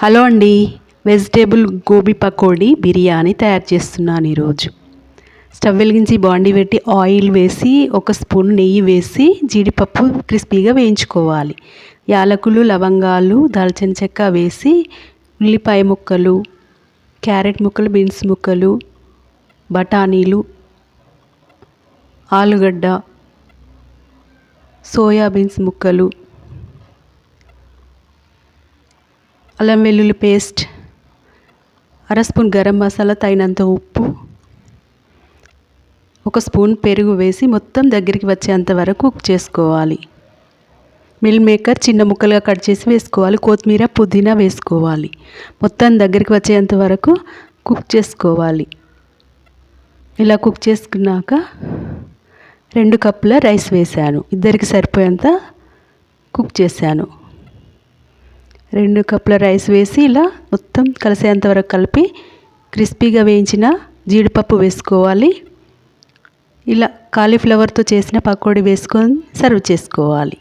Hello అండి. Vegetable gobi pakodi biryani తయారు చేస్తున్నాను ఈరోజు. స్టవ్ వెలిగించి బాండీ పెట్టి ఆయిల్ వేసి ఒక స్పూన్ నెయ్యి వేసి జీడిపప్పు క్రిస్పీగా వేయించుకోవాలి. యాలకులు లవంగాలు దాల్చిన చెక్క వేసి ఉల్లిపాయ ముక్కలు క్యారెట్ ముక్కలు బీన్స్ ముక్కలు బఠానీలు ఆలుగడ్డ సోయాబీన్స్ ముక్కలు అల్లం వెల్లుల్లి పేస్ట్ అర స్పూన్ గరం మసాలా తగినంత ఉప్పు ఒక స్పూన్ పెరుగు వేసి మొత్తం దగ్గరికి వచ్చేంత వరకు కుక్ చేసుకోవాలి. మిల్ మేకర్ చిన్న ముక్కలుగా కట్ చేసి వేసుకోవాలి. కొత్తిమీర పుదీనా వేసుకోవాలి. మొత్తం దగ్గరికి వచ్చేంత వరకు కుక్ చేసుకోవాలి. ఇలా కుక్ చేసుకున్నాక రెండు కప్పుల రైస్ వేసాను ఇద్దరికి సరిపోయేంత కుక్ చేశాను. రెండు కప్పుల రైస్ వేసి ఇలా మొత్తం కలిసేంత వరకు కలిపి క్రిస్పీగా వేయించిన జీడిపప్పు వేసుకోవాలి. ఇలా కాలీఫ్లవర్తో చేసిన పకోడీ వేసుకొని సర్వ్ చేసుకోవాలి.